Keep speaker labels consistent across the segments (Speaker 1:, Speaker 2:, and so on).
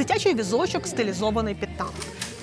Speaker 1: Дитячий візочок стилізований під танк.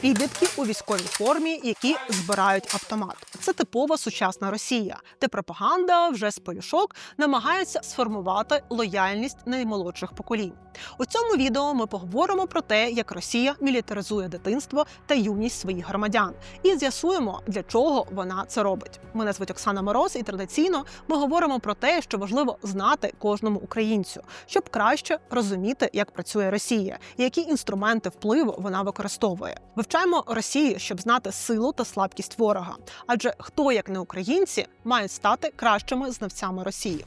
Speaker 1: Підлітки у військовій формі, які збирають автомат. Це типова сучасна Росія, де пропаганда вже з полюшок намагається сформувати лояльність наймолодших поколінь. У цьому відео ми поговоримо про те, як Росія мілітаризує дитинство та юність своїх громадян, і з'ясуємо, для чого вона це робить. Мене звуть Оксана Мороз, і традиційно ми говоримо про те, що важливо знати кожному українцю, щоб краще розуміти, як працює Росія і які інструменти впливу вона використовує. Вивчаємо Росію, щоб знати силу та слабкість ворога. Адже хто, як не українці, мають стати кращими знавцями Росії.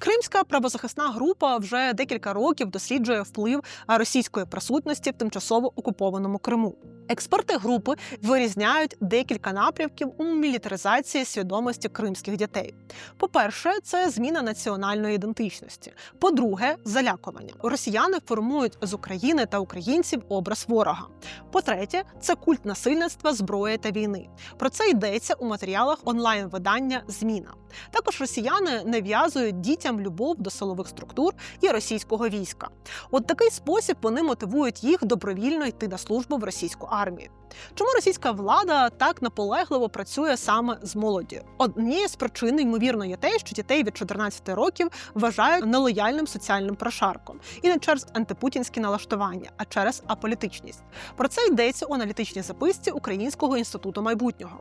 Speaker 1: Кримська правозахисна група вже декілька років досліджує вплив російської присутності в тимчасово окупованому Криму. Експерти групи вирізняють декілька напрямків у мілітаризації свідомості кримських дітей. По-перше, це зміна національної ідентичності. По-друге, залякування. Росіяни формують з України та українців образ ворога. По-третє, це культ насильництва, зброї та війни. Про це йдеться у матеріалах онлайн-видання Зміна. Також росіяни нав'язують дітям любов до силових структур і російського війська. От такий спосіб вони мотивують їх добровільно йти на службу в російську армію. Чому російська влада так наполегливо працює саме з молоддю? Однією з причин, ймовірно, є те, що дітей від 14 років вважають нелояльним соціальним прошарком і не через антипутінські налаштування, а через аполітичність. Про це йдеться у аналітичній записці Українського інституту майбутнього.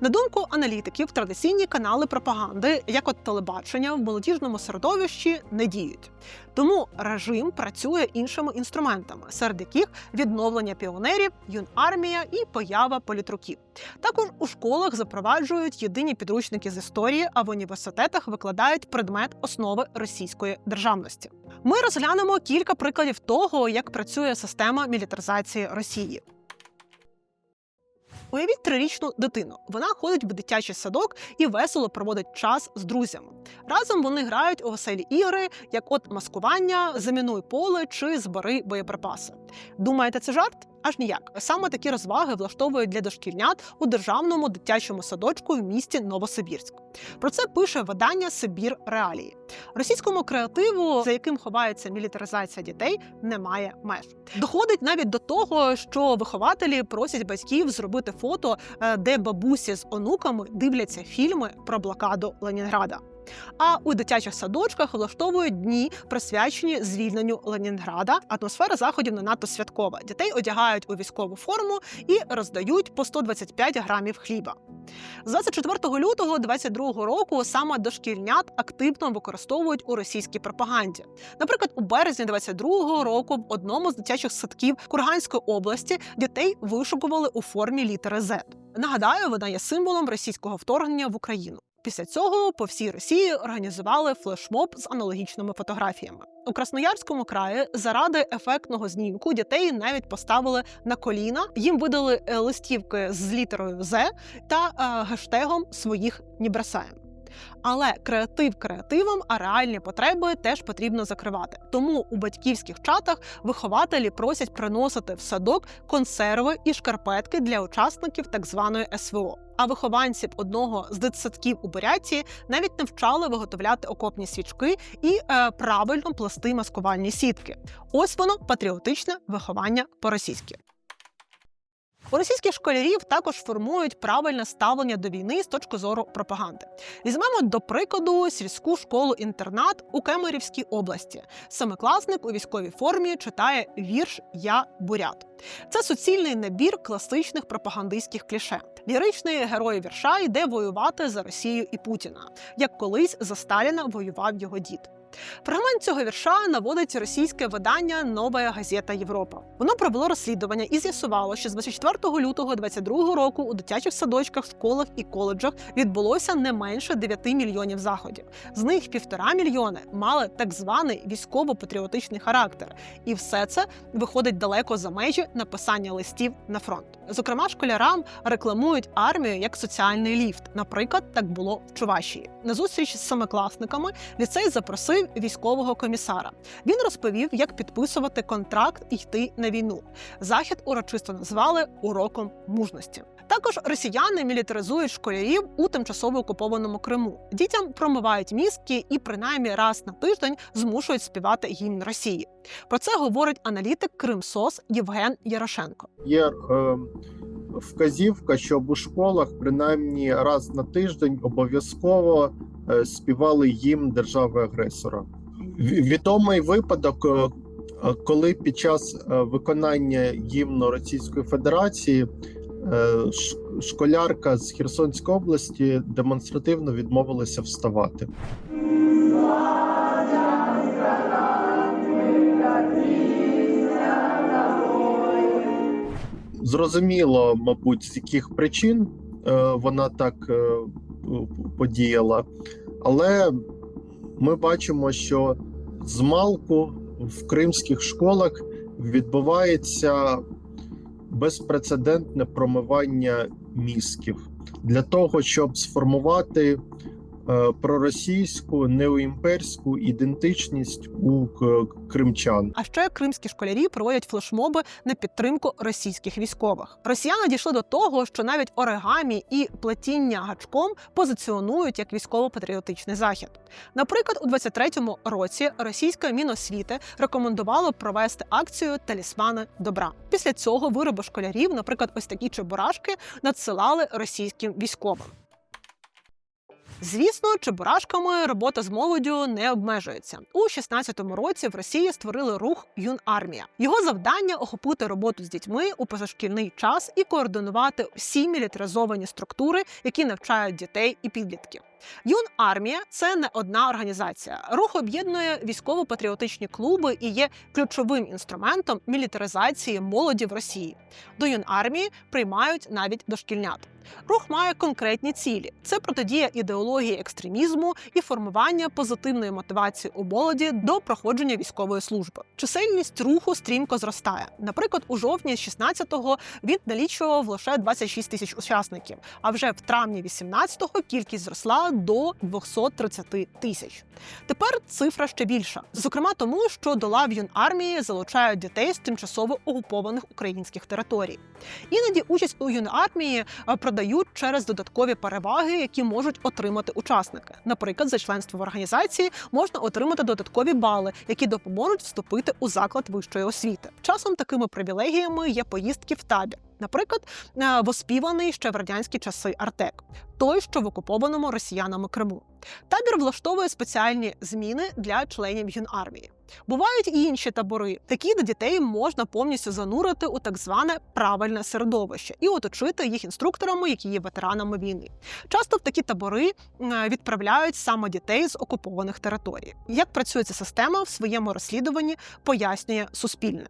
Speaker 1: На думку аналітиків, традиційні канали пропаганди, як от телебачення, в молодіжному середовищі не діють. Тому режим працює іншими інструментами, серед яких відновлення піонерів, юнармія і поява політруків. Також у школах запроваджують єдині підручники з історії, а в університетах викладають предмет основи російської державності. Ми розглянемо кілька прикладів того, як працює система мілітаризації Росії. Уявіть трирічну дитину. Вона ходить в дитячий садок і весело проводить час з друзями. Разом вони грають у веселі ігри, як от маскування, замінуй поле чи збери боєприпаси. Думаєте, це жарт? Аж ніяк. Саме такі розваги влаштовують для дошкільнят у державному дитячому садочку в місті Новосибірськ. Про це пише видання Сибір Реалії. Російському креативу, за яким ховається мілітаризація дітей, немає меж. Доходить навіть до того, що вихователі просять батьків зробити фото, е, де бабусі з онуками дивляться фільми про блокаду Ленінграда. А у дитячих садочках влаштовують дні, присвячені звільненню Ленінграда. Атмосфера заходів не надто святкова. Дітей одягають у військову форму і роздають по 125 грамів хліба. З 24 лютого 22 року саме дошкільнят активно використовують у російській пропаганді. Наприклад, у березні 22 року в одному з дитячих садків Курганської області дітей вишукували у формі літери Z. Нагадаю, вона є символом російського вторгнення в Україну. Після цього по всій Росії організували флешмоб з аналогічними фотографіями. У Красноярському краї заради ефектного знімку дітей навіть поставили на коліна. Їм видали е, листівки з літерою З та е, гештегом своїх не бросаємо. Але креатив креативом, а реальні потреби теж потрібно закривати. Тому у батьківських чатах вихователі просять приносити в садок консерви і шкарпетки для учасників так званої СВО. А вихованців одного з дитсадків у Бурятії навіть навчали виготовляти окопні свічки і е, правильно плести маскувальні сітки. Ось воно патріотичне виховання по-російськи. У російських школярів також формують правильне ставлення до війни з точки зору пропаганди. Візьмемо до прикладу сільську школу-інтернат у Кемерівській області. Семикласник у військовій формі читає вірш Я бурят. Це суцільний набір класичних пропагандистських кліше. Ліричний герой вірша йде воювати за Росію і Путіна, як колись за Сталіна воював його дід. Фрагмент цього вірша наводить російське видання Нова газета Європа. Воно провело розслідування і з'ясувало, що з 24 лютого 22 року у дитячих садочках, школах і коледжах відбулося не менше 9 мільйонів заходів. З них півтора мільйони мали так званий військово-патріотичний характер, і все це виходить далеко за межі написання листів на фронт. Зокрема, школярам рекламують армію як соціальний ліфт. Наприклад, так було в Чувашії. На зустріч з семикласниками ліцей запросив військового комісара. Він розповів, як підписувати контракт і йти на війну. Захід урочисто назвали уроком мужності. Також росіяни мілітаризують школярів у тимчасово окупованому Криму. Дітям промивають мізки і принаймні раз на тиждень змушують співати гімн Росії. Про це говорить аналітик Кримсос Євген Ярошенко.
Speaker 2: Є е, вказівка, щоб у школах принаймні раз на тиждень обов'язково співали гімн держави-агресора. Відомий випадок, е, е, коли під час е, виконання гімну Російської Федерації е, школярка з Херсонської області демонстративно відмовилася вставати. Зрозуміло, мабуть, з яких причин е, вона так е, подіяла, але ми бачимо, що з малку в кримських школах відбувається безпрецедентне промивання мізків. Для того, щоб сформувати проросійську неоімперську ідентичність у кримчан.
Speaker 1: А ще кримські школярі проводять флешмоби на підтримку російських військових. Росіяни дійшли до того, що навіть оригамі і плетіння гачком позиціонують як військово-патріотичний захід. Наприклад, у 23-му році російська міносвіти рекомендувало провести акцію Талісмани добра. Після цього вироби школярів, наприклад, ось такі чебурашки, надсилали російським військовим. Звісно, чебурашками робота з молоддю не обмежується. У 16-му році в Росії створили рух Юнармія. Його завдання охопити роботу з дітьми у позашкільний час і координувати всі мілітаризовані структури, які навчають дітей і підлітків. Юнармія це не одна організація. Рух об'єднує військово-патріотичні клуби і є ключовим інструментом мілітаризації молоді в Росії. До юнармії приймають навіть дошкільнят. Рух має конкретні цілі: це протидія ідеології екстремізму і формування позитивної мотивації у молоді до проходження військової служби. Чисельність руху стрімко зростає. Наприклад, у жовтні 16-го він налічував лише 26 тисяч учасників. А вже в травні 18-го кількість зросла до 230 тисяч. Тепер цифра ще більша, зокрема тому, що до лав юнармії залучають дітей з тимчасово окупованих українських територій. Іноді участь у юнармії е, продають через додаткові переваги, які можуть отримати учасники. Наприклад, за членство в організації можна отримати додаткові бали, які допоможуть вступити у заклад вищої освіти. Часом такими привілегіями є поїздки в табір. Наприклад, е, воспіваний ще в радянські часи Артек, той, що в окупованому росіянами Криму. Табір влаштовує спеціальні зміни для членів юнармії. Бувають і інші табори, такі, де дітей можна повністю занурити у так зване правильне середовище і оточити їх інструкторами, які є ветеранами війни. Часто в такі табори е, відправляють саме дітей з окупованих територій. Як працює ця система в своєму розслідуванні, пояснює Суспільне.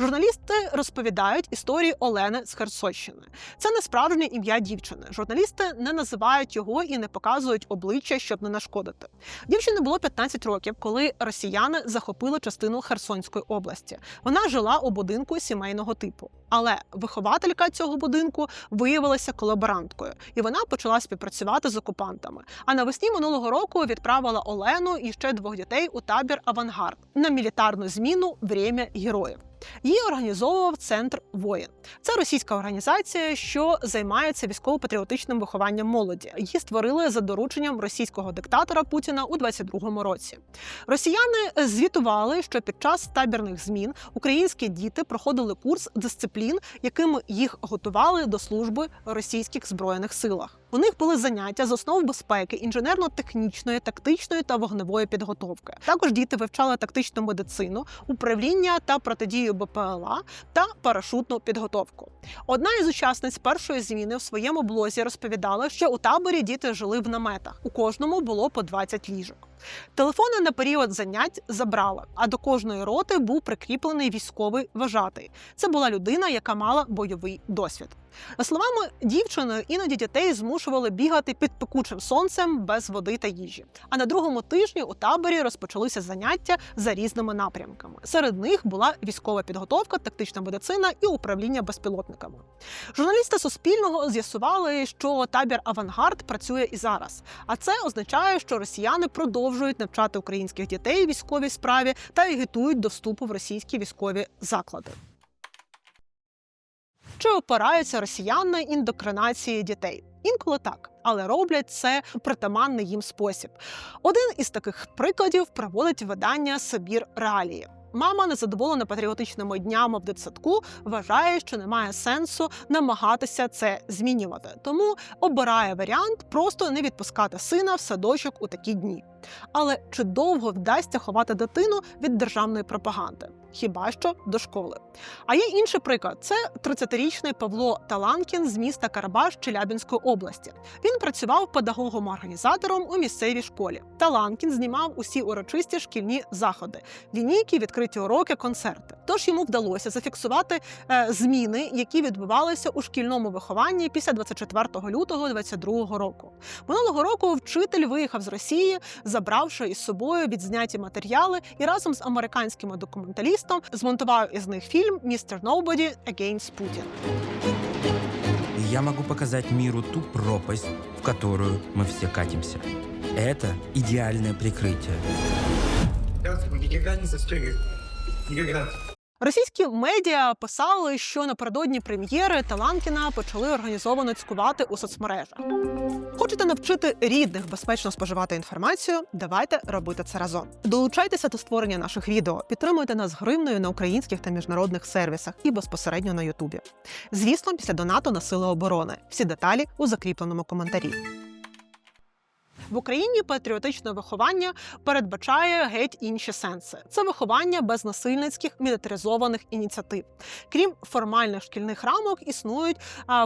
Speaker 1: Журналісти розповідають історії Олени з Херсонщини. Це не справжнє ім'я дівчини. Журналісти не називають його і не показують обличчя, щоб не нашкодити. Дівчині було 15 років, коли росіяни захопили частину Херсонської області. Вона жила у будинку сімейного типу. Але вихователька цього будинку виявилася колаборанткою, і вона почала співпрацювати з окупантами. А навесні минулого року відправила Олену і ще двох дітей у табір Авангард на мілітарну зміну «Время героїв. Її організовував центр воїн. Це російська організація, що займається військово-патріотичним вихованням молоді. Її створили за дорученням російського диктатора Путіна у 22-му році. Росіяни звітували, що під час табірних змін українські діти проходили курс дисциплін, якими їх готували до служби в російських збройних силах. У них були заняття з основ безпеки, інженерно-технічної, тактичної та вогневої підготовки. Також діти вивчали тактичну медицину, управління та протидію БПЛА та парашутну підготовку. Одна із учасниць першої зміни в своєму блозі розповідала, що у таборі діти жили в наметах. У кожному було по 20 ліжок. Телефони на період занять забрали, а до кожної роти був прикріплений військовий вважатий. Це була людина, яка мала бойовий досвід. За словами дівчини, іноді дітей змушували бігати під пекучим сонцем без води та їжі. А на другому тижні у таборі розпочалися заняття за різними напрямками. Серед них була військова підготовка, тактична медицина і управління безпілотниками. Журналісти Суспільного з'ясували, що табір Авангард працює і зараз. А це означає, що росіяни продовжують навчати українських дітей військовій справі та агітують до вступу в російські військові заклади. Чи опираються росіян на індокринації дітей? Інколи так, але роблять це у притаманний їм спосіб. Один із таких прикладів проводить видання Сибір Реалії. Мама, незадоволена патріотичними днями в дитсадку, вважає, що немає сенсу намагатися це змінювати. Тому обирає варіант просто не відпускати сина в садочок у такі дні. Але чи довго вдасться ховати дитину від державної пропаганди? Хіба що до школи? А є інший приклад: це 30-річний Павло Таланкін з міста Карабаш Челябінської області. Він працював педагогом-організатором у місцевій школі. Таланкін знімав усі урочисті шкільні заходи, лінійки, відкриті уроки, концерти. Тож йому вдалося зафіксувати е, зміни, які відбувалися у шкільному вихованні після 24 лютого 2022 року. Минулого року вчитель виїхав з Росії, забравши із собою відзняті матеріали, і разом з американськими документалістом змонтував із них фільм «Містер Nobody Against Putin».
Speaker 3: И я могу показать миру ту пропасть, в которую мы все катимся. Это идеальное прикрытие.
Speaker 1: Російські медіа писали, що напередодні прем'єри Таланкіна почали організовано цькувати у соцмережах. Хочете навчити рідних безпечно споживати інформацію? Давайте робити це разом. Долучайтеся до створення наших відео, підтримуйте нас гривною на українських та міжнародних сервісах і безпосередньо на Ютубі. Звісно, після донату на сили оборони. Всі деталі у закріпленому коментарі. В Україні патріотичне виховання передбачає геть інші сенси. Це виховання без насильницьких мілітаризованих ініціатив. Крім формальних шкільних рамок, існують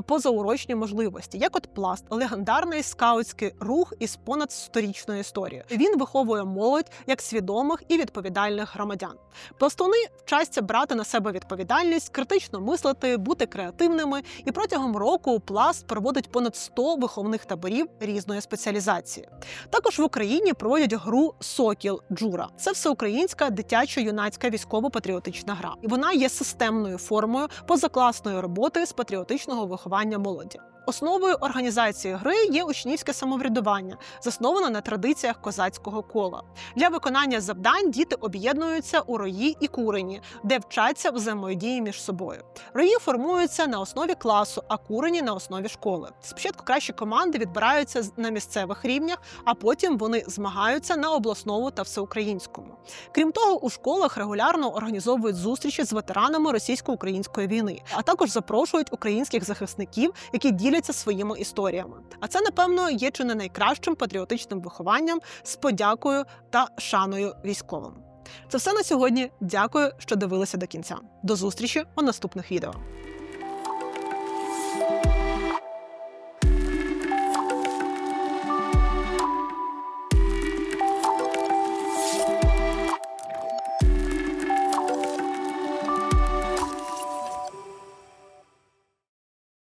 Speaker 1: позаурочні можливості, як от пласт, легендарний скаутський рух із понад сторічною історією. Він виховує молодь як свідомих і відповідальних громадян. Пластуни вчаться брати на себе відповідальність, критично мислити, бути креативними. І протягом року пласт проводить понад 100 виховних таборів різної спеціалізації. Також в Україні проводять гру Сокіл Джура. Це всеукраїнська дитячо-юнацька військово-патріотична гра. І вона є системною формою позакласної роботи з патріотичного виховання молоді. Основою організації гри є учнівське самоврядування, засноване на традиціях козацького кола. Для виконання завдань діти об'єднуються у рої і курені, де вчаться взаємодії між собою. Рої формуються на основі класу, а курені на основі школи. Спочатку кращі команди відбираються на місцевих рівнях, а потім вони змагаються на обласному та всеукраїнському. Крім того, у школах регулярно організовують зустрічі з ветеранами російсько-української війни, а також запрошують українських захисників, які діляться своїми історіями. А це, напевно, є чи не найкращим патріотичним вихованням з подякою та шаною військовим. Це все на сьогодні. Дякую, що дивилися до кінця. До зустрічі у наступних відео.